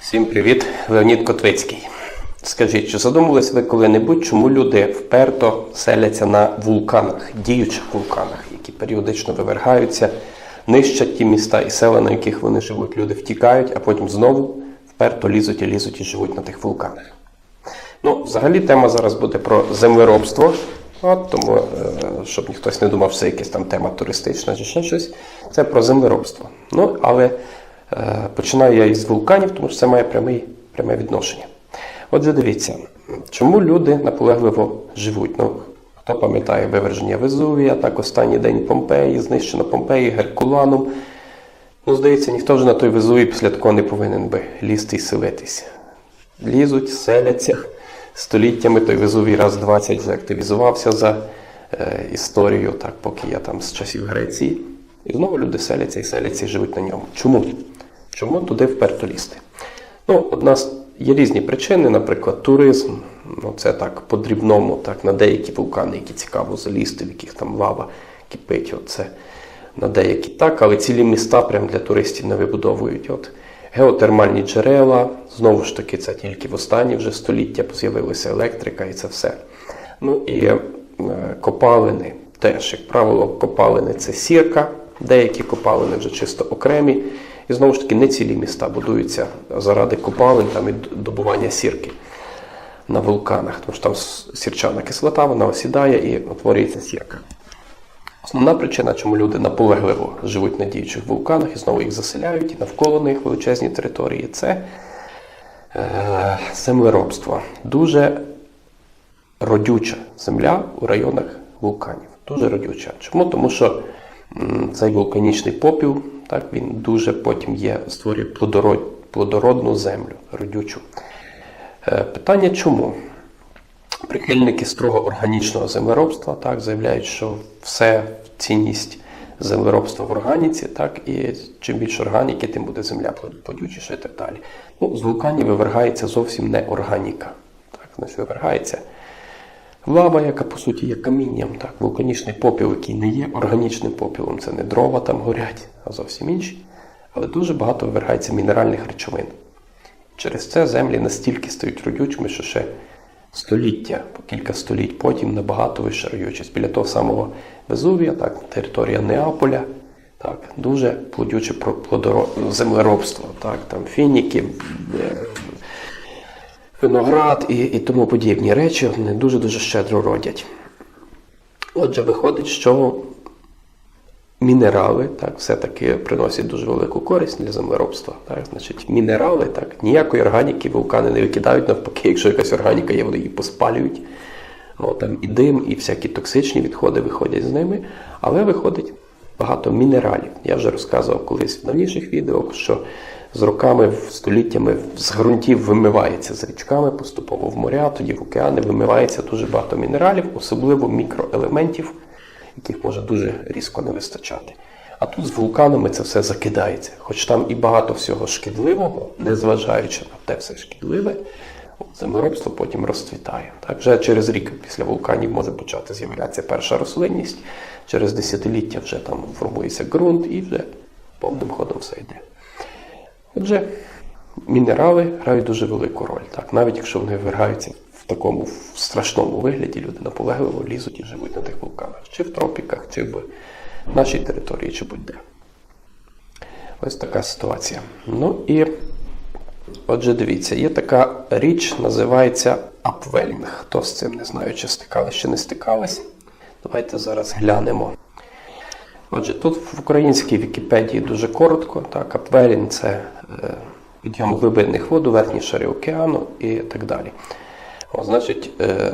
Всім привіт, Леонід Котвицький. Скажіть, чи задумувались ви коли-небудь, чому люди вперто селяться на вулканах, діючих вулканах, які періодично вивергаються, нищать ті міста і села, на яких вони живуть. Люди втікають, а потім знову вперто лізуть і лізуть і живуть на тих вулканах. Ну, взагалі тема зараз буде про землеробство. От, тому, е, щоб ніхтось не думав, що це якась там тема туристична чи ще щось. Це про землеробство. Ну, але починаю я із вулканів, тому що це має прямий, пряме відношення. Отже, дивіться, чому люди наполегливо живуть? Ну, хто пам'ятає виверження Везувія, так останній день Помпеї, знищено Помпеї Геркуланом. Ну, здається, ніхто вже на той Везувій після такого не повинен би лізти і селитись. Лізуть, селяться. Століттями той Везувій раз 20 вже активізувався за е, історію, так, поки я там з часів Греції. І знову люди селяться і селяться і живуть на ньому. Чому? Чому туди вперто лізти? Ну, одна з є різні причини, наприклад, туризм. Ну, це так по-дрібному, так, на деякі вулкани, які цікаво залізти, в яких там лава кипить. Оце на деякі так, але цілі міста прям для туристів не вибудовують. От геотермальні джерела, знову ж таки, це тільки в останні вже століття з'явилася електрика і це все. Ну і е, копалини теж, як правило, копалини це сірка, деякі копалини вже чисто окремі. І знову ж таки, не цілі міста будуються заради копалин там, і добування сірки на вулканах, тому що там сірчана кислота, вона осідає і утворюється сірка. Основна причина, чому люди наполегливо живуть на діючих вулканах і знову їх заселяють, і навколо них величезні території, це е, землеробство. Дуже родюча земля у районах вулканів. Дуже родюча. Чому? Тому що цей вулканічний попіл, так, він дуже потім є, створює плодород, плодородну землю, родючу. Е, питання чому? Прихильники строго органічного землеробства так, заявляють, що все цінність землеробства в органіці, так, і чим більше органіки, тим буде земля плодючіша і так далі. Ну, з вулканів вивергається зовсім не органіка. Так, значить, вивергається лава, яка по суті є камінням, так, вулканічний попіл, який не є органічним попілом, це не дрова там горять, а зовсім інші. Але дуже багато вивергається мінеральних речовин. Через це землі настільки стають родючими, що ще століття, по кілька століть потім набагато вища родючість. Біля того самого Везувія, так, територія Неаполя, так, дуже плодюче плодоро... землеробство, так, там фініки, е, виноград і, і тому подібні речі вони дуже-дуже щедро родять. Отже, виходить, що мінерали так, все-таки приносять дуже велику користь для землеробства. Так, значить, Мінерали, так, ніякої органіки вулкани не викидають, навпаки, якщо якась органіка є, вони її поспалюють. О, там І дим, і всякі токсичні відходи виходять з ними, але виходить багато мінералів. Я вже розказував колись в давніших відео, що з роками, століттями з ґрунтів вимивається з річками поступово в моря, тоді в океани вимивається дуже багато мінералів, особливо мікроелементів, яких може дуже різко не вистачати. А тут з вулканами це все закидається. Хоч там і багато всього шкідливого, незважаючи на те все шкідливе, землеробство потім розцвітає. Так, Вже через рік після вулканів може почати з'являтися перша рослинність, через десятиліття вже там формується ґрунт і вже повним ходом все йде. Отже, мінерали грають дуже велику роль. Так? Навіть якщо вони виграються в такому страшному вигляді, люди наполегливо лізуть і живуть на тих вулканах, чи в тропіках, чи в нашій території, чи будь-де. Ось така ситуація. Ну і отже, дивіться, є така річ, називається апвелінг. Хто з цим не знаю, чи стикались, чи не стикались. Давайте зараз глянемо. Отже, тут в українській Вікіпедії дуже коротко. Так, апвелін це е, підйом глибинних вод у верхній шарі океану і так далі. О, значить, е,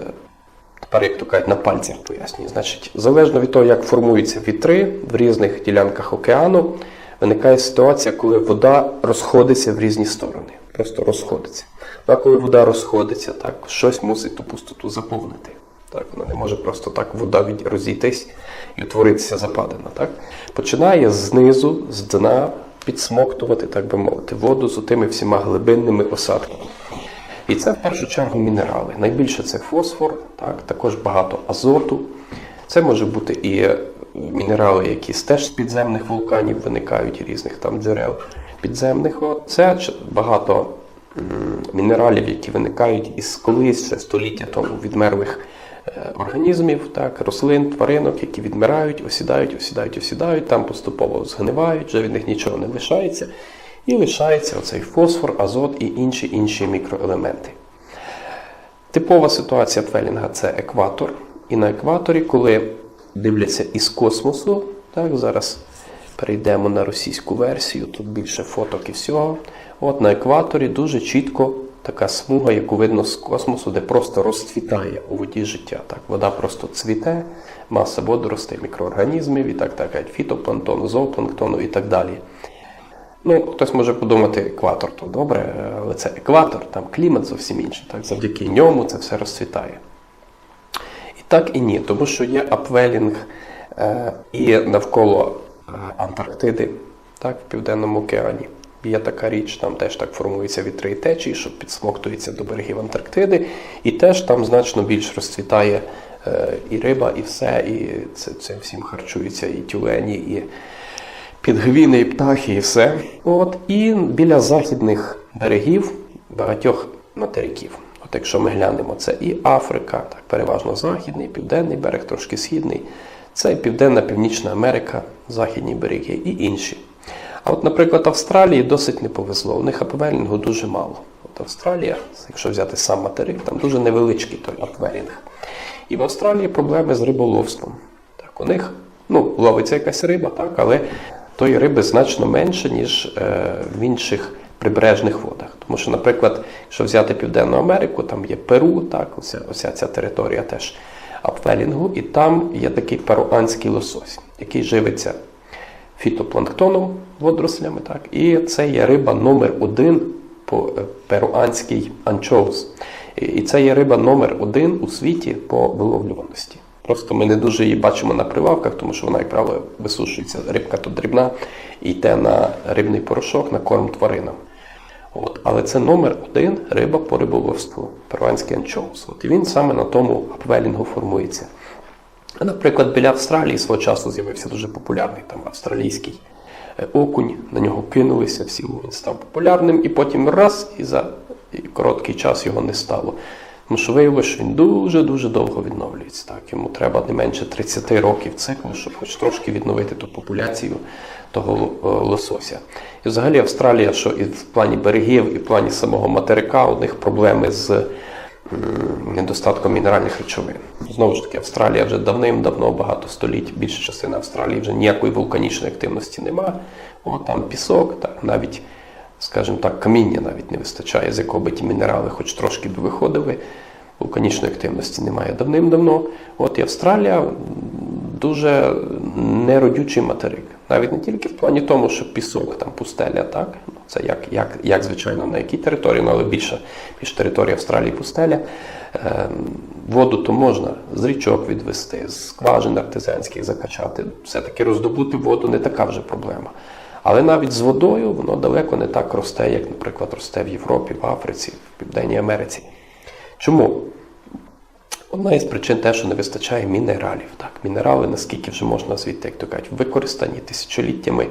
тепер, як то кажуть, на пальцях пояснюю. Значить, залежно від того, як формуються вітри в різних ділянках океану, виникає ситуація, коли вода розходиться в різні сторони. Просто розходиться. А коли вода розходиться, так, щось мусить ту пустоту заповнити. Так, Вона не може просто так вода розійтись і утворитися западина. Так? Починає знизу, з дна підсмоктувати, так би мовити, воду з тими всіма глибинними осадками. І це в першу чергу мінерали. Найбільше це фосфор, так, також багато азоту. Це може бути і мінерали, які теж з підземних вулканів виникають, різних там джерел підземних. Це багато мінералів, які виникають із колись ще століття тому відмерлих організмів, так, рослин, тваринок, які відмирають, осідають, осідають, осідають, там поступово згнивають, вже від них нічого не лишається. І лишається оцей фосфор, азот і інші інші мікроелементи. Типова ситуація Пфелінга це екватор. І на екваторі, коли дивляться із космосу, так, зараз перейдемо на російську версію, тут більше фоток і всього. От на екваторі дуже чітко така смуга, яку видно з космосу, де просто розцвітає у воді життя. Так, Вода просто цвіте, маса водоростей, мікроорганізмів і так далі, фітопланктону, зоопланктону і так далі. Ну, хтось може подумати, екватор то добре, але це екватор, там клімат зовсім інший. Так, завдяки ньому це все розцвітає. І так і ні, тому що є апвелінг е, і навколо е, Антарктиди, так, в Південному океані. Є така річ, там теж так формуються вітри і течії, що підсмоктується до берегів Антарктиди, і теж там значно більш розцвітає е, і риба, і все, і це, це всім харчуються, і тюлені, і підгвіни, і птахи, і все. От, і біля західних берегів багатьох материків. От якщо ми глянемо, це і Африка, так, переважно західний, південний берег, трошки східний, це і Південна Північна Америка, західні береги і інші. А от, наприклад, Австралії досить не повезло. У них апвелінгу дуже мало. От Австралія, якщо взяти сам материк, там дуже невеличкий той апвелінг. І в Австралії проблеми з риболовством. Так, у них ну, ловиться якась риба, так, але тої риби значно менше, ніж е, в інших прибережних водах. Тому що, наприклад, якщо взяти Південну Америку, там є Перу, так, оця, оця ця територія теж апвелінгу, і там є такий перуанський лосось, який живиться фітопланктоном, водорослями, так, і це є риба номер один по е, перуанській анчоус. І- це є риба номер один у світі по виловлюваності. Просто ми не дуже її бачимо на прилавках, тому що вона, як правило, висушується. Рибка тут дрібна і йде на рибний порошок, на корм тваринам. От. Але це номер один риба по риболовству, перуанський анчоус. От. І він саме на тому апвелінгу формується. Наприклад, біля Австралії свого часу з'явився дуже популярний там австралійський е, окунь, на нього кинулися, всі він став популярним, і потім раз і за короткий час його не стало. Тому що виявилося, що він дуже-дуже довго відновлюється. Так, йому треба не менше 30 років циклу, щоб хоч трошки відновити ту популяцію того е, лосося. І взагалі Австралія, що і в плані берегів, і в плані самого материка, у них проблеми з недостатком мінеральних речовин. Знову ж таки, Австралія вже давним-давно, багато століть, більша частина Австралії вже ніякої вулканічної активності нема. О, там пісок, так, навіть, скажімо так, каміння навіть не вистачає, з якого би ті мінерали хоч трошки б виходили. Вулканічної активності немає давним-давно. От і Австралія дуже неродючий материк. Навіть не тільки в плані тому, що пісок, там пустеля, так? Ну, Це як, як, як звичайно, на якій території, ну, але більше, більше території Австралії пустеля. Ем, воду то можна з річок відвести, з скважин артезіанських закачати. Все-таки роздобути воду не така вже проблема. Але навіть з водою воно далеко не так росте, як, наприклад, росте в Європі, в Африці, в Південній Америці. Чому? Одна із причин те, що не вистачає мінералів. Так, мінерали, наскільки вже можна звідти, як то кажуть, використані тисячоліттями,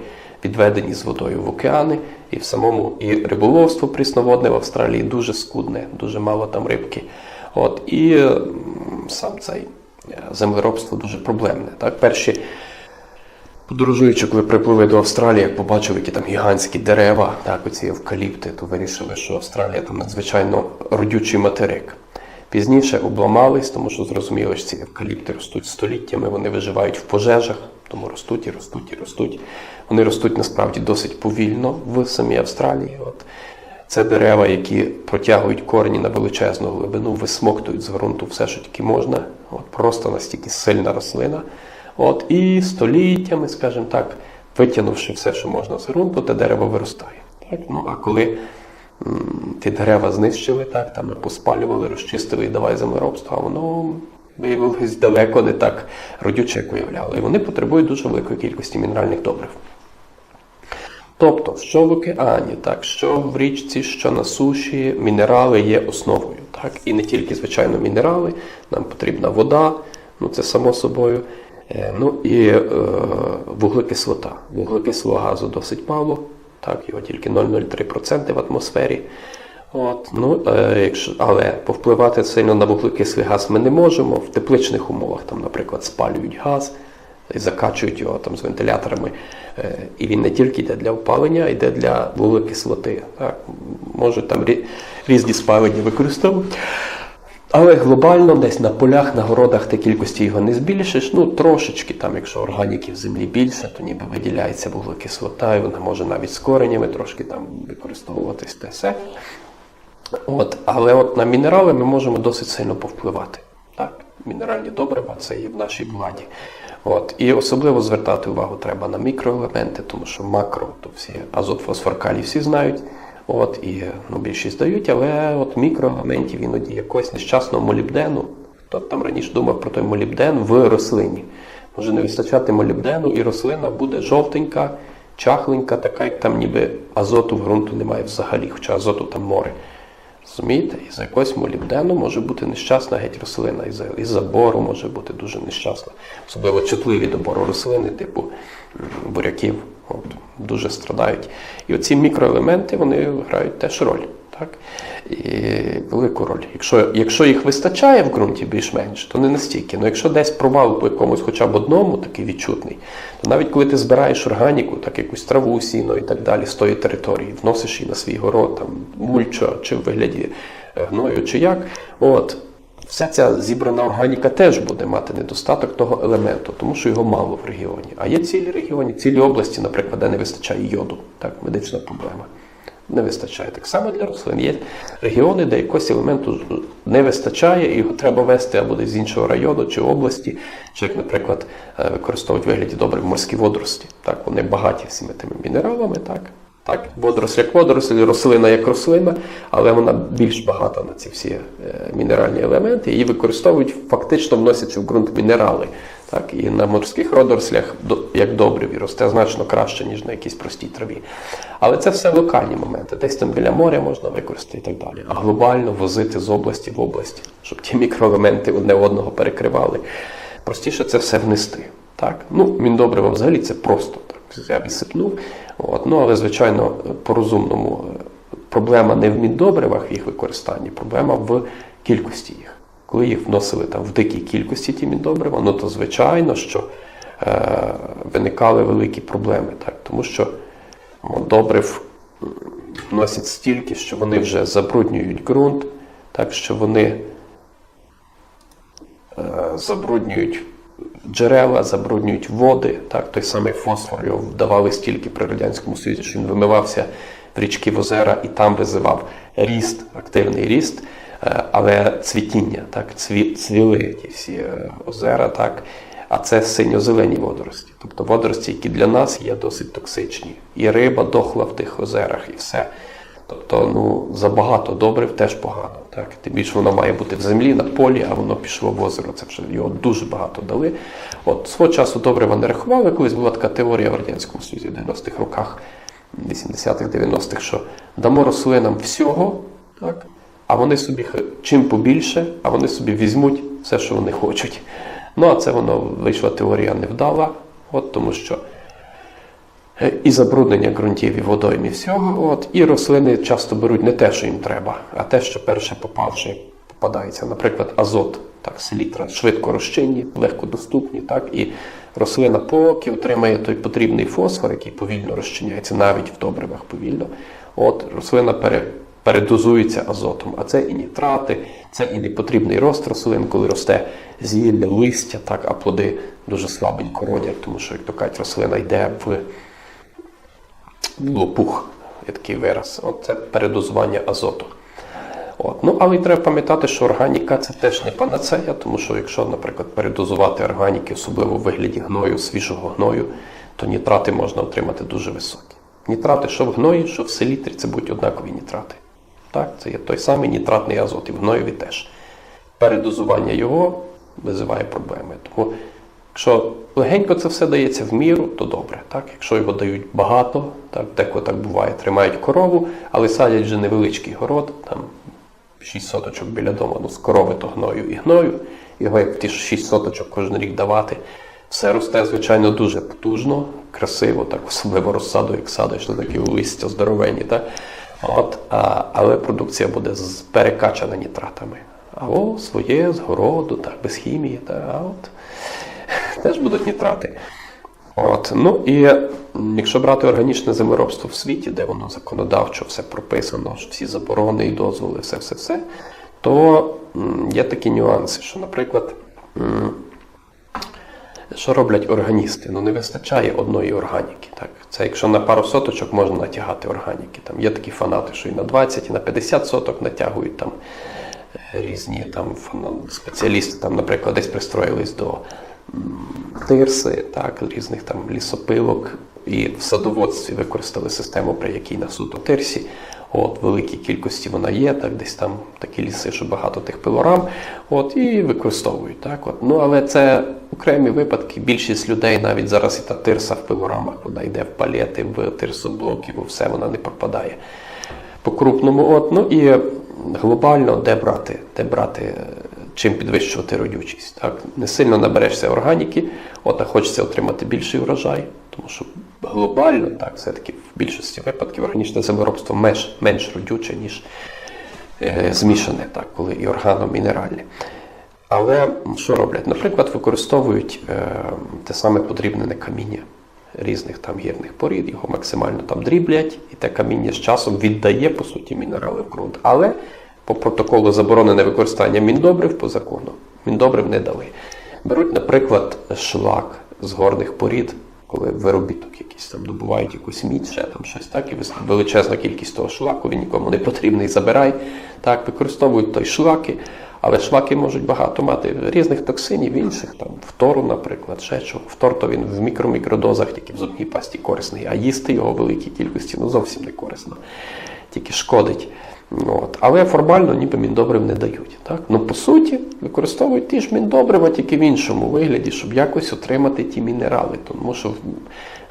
відведені з водою в океани, і в самому і риболовство прісноводне в Австралії дуже скудне, дуже мало там рибки. От, і м, сам цей е, землеробство дуже проблемне. Так, перші Подорожуючи, коли припливли до Австралії, як побачили, які там гігантські дерева, так, оці евкаліпти, то вирішили, що Австралія там надзвичайно родючий материк. Пізніше обламались, тому що зрозуміли, що ці евкаліпти ростуть століттями, вони виживають в пожежах, тому ростуть і ростуть і ростуть. Вони ростуть насправді досить повільно в самій Австралії. От. Це дерева, які протягують корені на величезну глибину, висмоктують з ґрунту все, що тільки можна. От, просто настільки сильна рослина. От, і століттями, скажімо так, витягнувши все, що можна з ґрунту, те дерево виростає. Так? Ну, а коли ті дерева знищили, так, там поспалювали, розчистили і давай землеробство, а воно виявилось далеко не так родюче, як уявляли. І вони потребують дуже великої кількості мінеральних добрив. Тобто, що в океані, так, що в річці, що на суші, мінерали є основою. Так? І не тільки, звичайно, мінерали, нам потрібна вода, ну це само собою. Е, Ну і е, вуглекислота. Вуглекислого газу досить мало, так, його тільки 0,03% в атмосфері. От, ну, е, якщо, але повпливати сильно на вуглекислий газ ми не можемо. В тепличних умовах, там, наприклад, спалюють газ і закачують його там, з вентиляторами. Е, і він не тільки йде для опалення, а йде для вуглекислоти. Так? Можуть там різні спалення використовувати. Але глобально десь на полях, на городах ти кількості його не збільшиш. Ну, трошечки, там, якщо органіки в землі більше, то ніби виділяється вуглекислота, і вона може навіть з коренями трошки там використовуватись те все. От, але от на мінерали ми можемо досить сильно повпливати. Так, мінеральні добрива це є в нашій владі. От, і особливо звертати увагу треба на мікроелементи, тому що макро, то всі азот, фосфор, калій всі знають. От, і ну, більшість дають, але от мікроелементів іноді якогось нещасного молібдену. Хто там раніше думав про той молібден в рослині? Може не вистачати молібдену, і рослина буде жовтенька, чахленька, така, як там ніби азоту в ґрунту немає взагалі, хоча азоту там море. Розумієте? І за якогось молібдену може бути нещасна геть рослина, і за, і за бору може бути дуже нещасна. Особливо чутливі до бору рослини, типу буряків, от, дуже страдають. І оці мікроелементи вони грають теж роль. Так? І велику роль. Якщо, якщо їх вистачає в ґрунті більш-менш, то не настільки. Ну якщо десь провал по якомусь хоча б одному, такий відчутний, то навіть коли ти збираєш органіку, так якусь траву, сіно і так далі з тої території, вносиш її на свій город, там мульчо, чи в вигляді е, гною, чи як, от. Вся ця зібрана органіка теж буде мати недостаток того елементу, тому що його мало в регіоні. А є цілі регіони, цілі області, наприклад, де не вистачає йоду. Так, медична проблема. Не вистачає. Так само для рослин. Є регіони, де якогось елементу не вистачає, і його треба вести або десь з іншого району чи області, чи як, наприклад, е, використовують вигляді добрив морські водорості. Так, вони багаті всіми тими мінералами, так. Так, водоросль як водоросль, рослина як рослина, але вона більш багата на ці всі е, мінеральні елементи. Її використовують, фактично вносячи в ґрунт мінерали. Так, і на морських водорослях, як добрив, росте значно краще, ніж на якійсь простій траві. Але це все локальні моменти. Десь там біля моря можна використати і так далі. А глобально возити з області в область, щоб ті мікроелементи одне одного перекривали. Простіше це все внести. Так? Ну, міндобриво взагалі це просто так. Я відсипнув. От. Ну, але, звичайно, по-розумному е, проблема не в міндобривах в їх використанні, проблема в кількості їх. Коли їх вносили там в дикій кількості ті міндобрива, ну то звичайно, що е, виникали великі проблеми. Так? Тому що добрив вносять стільки, що вони вже забруднюють ґрунт, так що вони е, забруднюють джерела, забруднюють води. Так, той самий фосфор його вдавали стільки при радянському Союзі, що він вимивався в річки в озера і там визивав ріст, активний ріст, е, але цвітіння, так, цві, цвіли ті всі е, озера, так. А це синьо-зелені водорості. Тобто водорості, які для нас є досить токсичні. І риба дохла в тих озерах, і все. Тобто, ну, забагато добрив теж погано. Так? Тим більше воно має бути в землі, на полі, а воно пішло в озеро. Це вже його дуже багато дали. От свого часу добрива не рахували. Колись була така теорія в Радянському Союзі в 90-х роках, 80-х, 90-х, що дамо рослинам всього, так? а вони собі чим побільше, а вони собі візьмуть все, що вони хочуть. Ну, а це воно вийшла теорія невдала, от, тому що і забруднення ґрунтів, і водойм, і всього. От. І рослини часто беруть не те, що їм треба, а те, що перше попавши, попадається. Наприклад, азот, так, селітра швидко розчинні, легко доступні, так, і рослина поки отримає той потрібний фосфор, який повільно розчиняється, навіть в добривах повільно. От рослина пере, передозується азотом. А це і нітрати, це і непотрібний рост рослин, коли росте зілля, листя, так, а плоди дуже слабенько родять, тому що, як то кажуть, рослина йде в лопух, є такий вираз. От це передозування азоту. От. Ну, але й треба пам'ятати, що органіка це теж не панацея, тому що якщо, наприклад, передозувати органіки, особливо в вигляді гною, свіжого гною, то нітрати можна отримати дуже високі. Нітрати, що в гної, що в селітрі, це будуть однакові нітрати. Так, це є той самий нітратний азот, і в гноєві теж. Передозування його визиває проблеми. Тому Якщо легенько це все дається в міру, то добре. Так? Якщо його дають багато, так, деколи так буває, тримають корову, але садять вже невеличкий город, там 6 соточок біля дому, ну з корови то гною і гною, його як ті 6 соточок кожен рік давати. Все росте, звичайно, дуже потужно, красиво, так, особливо розсаду, як садиш, то такі листя здоровенні. Так? От, а, але продукція буде перекачана нітратами. Або своє з городу, так, без хімії, та, а от теж будуть нітрати. От, ну і якщо брати органічне землеробство в світі, де воно законодавчо все прописано, всі заборони і дозволи, все, все, все, то є такі нюанси, що, наприклад, що роблять органісти? Ну не вистачає одної органіки. Так? Це якщо на пару соточок можна натягати органіки. Там є такі фанати, що і на 20, і на 50 соток натягують там е, різні там спеціалісти, там, наприклад, десь пристроїлись до тирси, так, різних там лісопилок. І в садоводстві використали систему, при якій на суто тирсі. От, великій кількості вона є, так, десь там такі ліси, що багато тих пилорам, от, і використовують. Так, от. Ну, але це окремі випадки. Більшість людей навіть зараз і та тирса в пилорамах, вона йде в палети, в тирсоблоки, в все, вона не пропадає. По крупному, от, ну і глобально, де брати, де брати, чим підвищувати родючість. Так? Не сильно наберешся органіки, от, а хочеться отримати більший урожай, тому що глобально, так, все-таки в більшості випадків органічне землеробство менш, менш родюче, ніж е, змішане, так, коли і органомінеральне. Але що роблять? Наприклад, використовують е, те саме подрібнене каміння різних там гірних порід, його максимально там дріблять, і те каміння з часом віддає, по суті, мінерали в ґрунт. Але по протоколу заборонене використання міндобрив по закону. Міндобрив не дали. Беруть, наприклад, шлак з горних порід, коли виробіток якийсь там добувають якусь мідь, ще там щось так, і величезна кількість того шлаку, він нікому не потрібний, забирай. Так, використовують той шлаки, але шлаки можуть багато мати різних токсинів, інших, там, фтору, наприклад, ще чого. Фтор то він в мікро-мікродозах, тільки в зубній пасті корисний, а їсти його в великій кількості ну, зовсім не корисно, тільки шкодить. От. Але формально ніби міндобрив не дають. Так? Ну, по суті, використовують ті ж міндобрива, тільки в іншому вигляді, щоб якось отримати ті мінерали. Тому що в,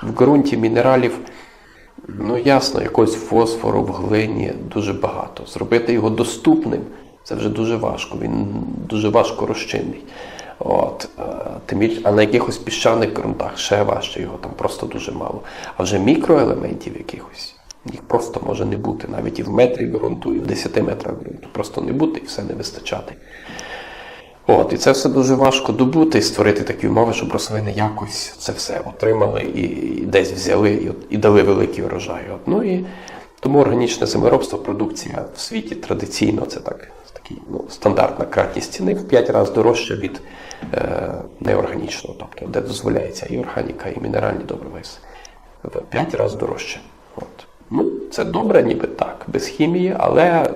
в ґрунті мінералів, ну ясно, якогось фосфору в глині дуже багато. Зробити його доступним це вже дуже важко. Він дуже важко розчинний. От, е, а на якихось піщаних ґрунтах ще важче його там просто дуже мало. А вже мікроелементів якихось їх просто може не бути. Навіть і в метрі ґрунту, і в 10 метрах ґрунту. Просто не бути і все не вистачати. От, і це все дуже важко добути і створити такі умови, щоб рослини якось це все отримали і, і десь взяли і, і дали великий урожай. От, ну і тому органічне землеробство, продукція в світі традиційно це так, такий, ну, стандартна кратність ціни в 5 разів дорожча від е, неорганічного, тобто де дозволяється і органіка, і мінеральні добрива. В 5 разів дорожче. От. Ну, це добре, ніби так, без хімії, але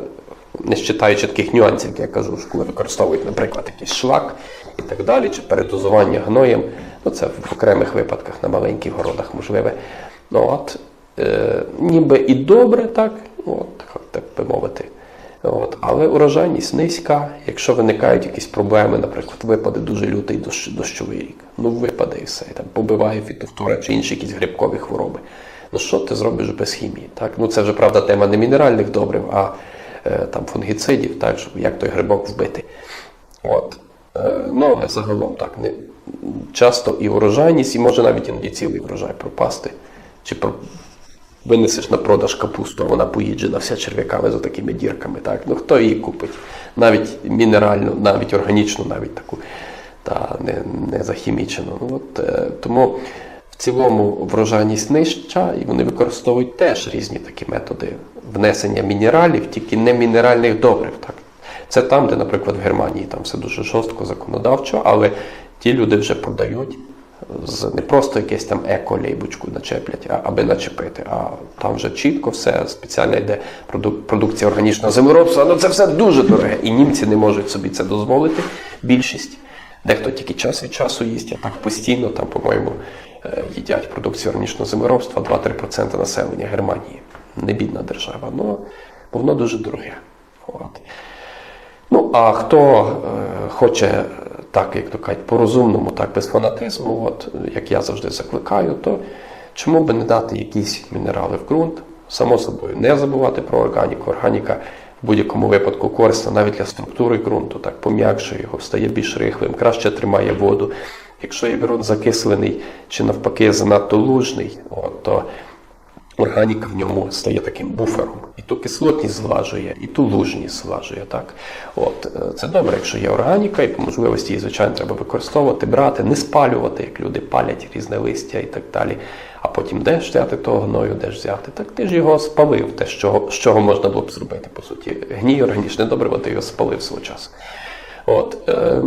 не считаючи таких нюансів, як я кажу, коли використовують, наприклад, якийсь шлак і так далі, чи передозування гноєм, ну це в окремих випадках на маленьких городах можливе. Ну, от, е, ніби і добре, так, от, так би мовити. От, але урожайність низька. Якщо виникають якісь проблеми, наприклад, випаде дуже лютий дощ, дощовий рік. Ну випаде і все, там побиває фітофтора чи інші якісь грибкові хвороби. Ну що ти зробиш без хімії? Так? Ну це вже правда тема не мінеральних добрив, а е, там фунгіцидів, так, щоб як той грибок вбити. От. Е, ну, загалом так. Не, часто і урожайність, і може навіть іноді цілий врожай пропасти. Чи про, винесеш на продаж капусту, а вона поїджена вся черв'яками за такими дірками. Так? Ну хто її купить? Навіть мінеральну, навіть органічну, навіть таку, та не, не захімічену. Ну, от, е, тому в цілому врожайність нижча, і вони використовують теж різні такі методи внесення мінералів, тільки не мінеральних добрив. Так? Це там, де, наприклад, в Германії там все дуже жорстко законодавчо, але ті люди вже продають з не просто якесь там еко-лейбочку начеплять, а, аби начепити. А там вже чітко все спеціально йде продук- продукція органічного землеробства. Ну це все дуже дороге. І німці не можуть собі це дозволити. Більшість. Дехто тільки час від часу їсть, а так постійно, там, по-моєму, їдять продукцію органічного землеробства 2-3% населення Германії. Не бідна держава, ну, воно дуже дороге. От. Ну, а хто е, хоче е, так, як то кажуть, по-розумному, так без фанатизму, от, як я завжди закликаю, то чому би не дати якісь мінерали в ґрунт? Само собою, не забувати про органіку. Органіка в будь-якому випадку корисна навіть для структури ґрунту, так пом'якшує його, стає більш рихлим, краще тримає воду. Якщо є ґрунт закислений чи навпаки занадто лужний, от, то органіка в ньому стає таким буфером. І ту кислотність злажує, і ту лужність злажує. Так? От, е, це добре, якщо є органіка, і по можливості її, звичайно, треба використовувати, брати, не спалювати, як люди палять різне листя і так далі. А потім де ж взяти того гною, де ж взяти? Так ти ж його спалив, те, з чого, з чого можна було б зробити, по суті. Гній органічне добриво, ти його спалив свого часу. От, е,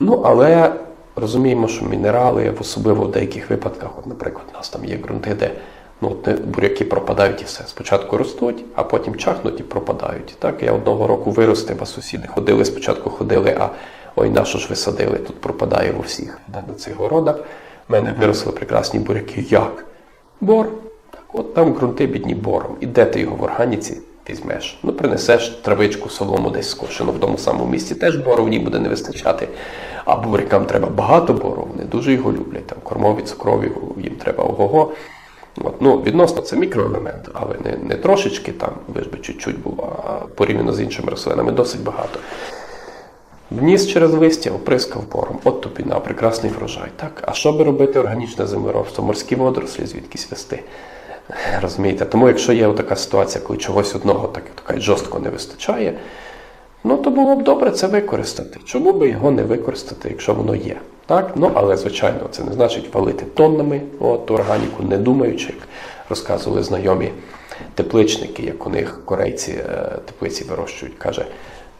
ну, але розуміємо, що мінерали, особливо в деяких випадках, от, наприклад, у нас там є ґрунти, де ну, буряки пропадають і все. Спочатку ростуть, а потім чахнуть і пропадають. Так, я одного року виростив, а сусіди ходили, спочатку ходили, а ой, на що ж ви садили? Тут пропадає у всіх на цих городах. В мене виросли прекрасні буряки. Як? Бор. Так, от там ґрунти бідні бором. І де ти його в органіці візьмеш? Ну, принесеш травичку, солому десь скошену в тому самому місці, теж ній буде не вистачати. А бурякам треба багато бору, вони дуже його люблять. Там кормові, цукрові, їм треба ого-го. От, ну, відносно це мікроелемент, але не, не трошечки там, лиш би чуть-чуть було, а порівняно з іншими рослинами досить багато. Вніс через листя, оприскав бором. От тобі на прекрасний врожай. Так? А що би робити органічне землеробство? Морські водорослі звідкись вести. Розумієте? Тому якщо є така ситуація, коли чогось одного так, так жорстко не вистачає, ну то було б добре це використати. Чому би його не використати, якщо воно є? Так? Ну, але, звичайно, це не значить валити тоннами от, органіку, не думаючи, як розказували знайомі тепличники, як у них корейці е, теплиці вирощують. Каже,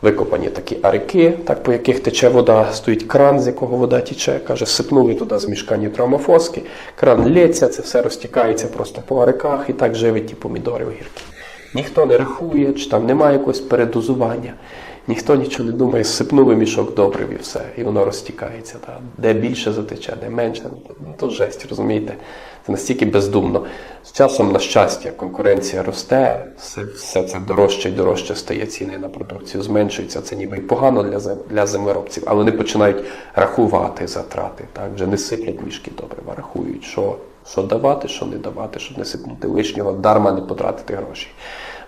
викопані такі арики, так, по яких тече вода, стоїть кран, з якого вода тече. Каже, сипнули туди змішкані нітромофоски, кран лється, це все розтікається просто по ариках і так живить ті помідори огірки. Ніхто не рахує, чи там немає якогось передозування. Ніхто нічого не думає, сипнули мішок добрив і все, і воно розтікається. Та? Де більше затече, де менше. Ну, то жесть, розумієте? Це настільки бездумно. З часом, на щастя, конкуренція росте, все, все це дорожче і дорожче стає ціни на продукцію, зменшується. Це ніби й погано для, зем- для землеробців, але вони починають рахувати затрати. Так? Вже не сиплять мішки добрива, рахують, що, що давати, що не давати, щоб не сипнути лишнього, дарма не потратити гроші.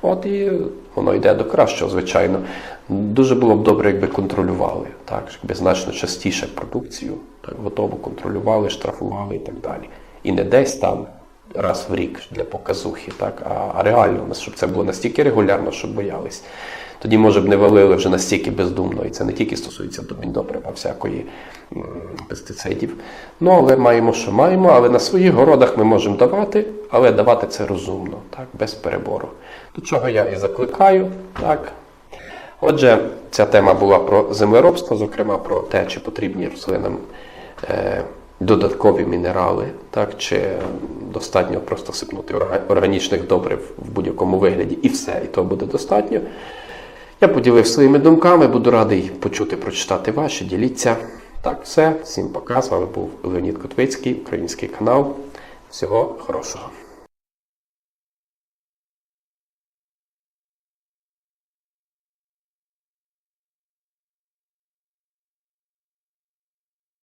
От і воно йде до кращого, звичайно. Дуже було б добре, якби контролювали, так, якби значно частіше продукцію так, готово контролювали, штрафували і так далі. І не десь там раз в рік для показухи, так, а, реально, щоб це було настільки регулярно, щоб боялись. Тоді, може б, не валили вже настільки бездумно, і це не тільки стосується добрив, а всякої пестицидів. Ну, але маємо, що маємо, але на своїх городах ми можемо давати, але давати це розумно, так, без перебору. До чого я і закликаю, так. Отже, ця тема була про землеробство, зокрема про те, чи потрібні рослинам е, додаткові мінерали, так, чи достатньо просто сипнути органічних добрив в будь-якому вигляді, і все, і того буде достатньо. Я поділився своїми думками, буду радий почути, прочитати ваші. Діліться. Так, все. Всім пока. З вами був Леонід Котвицький, український канал. Всього хорошого.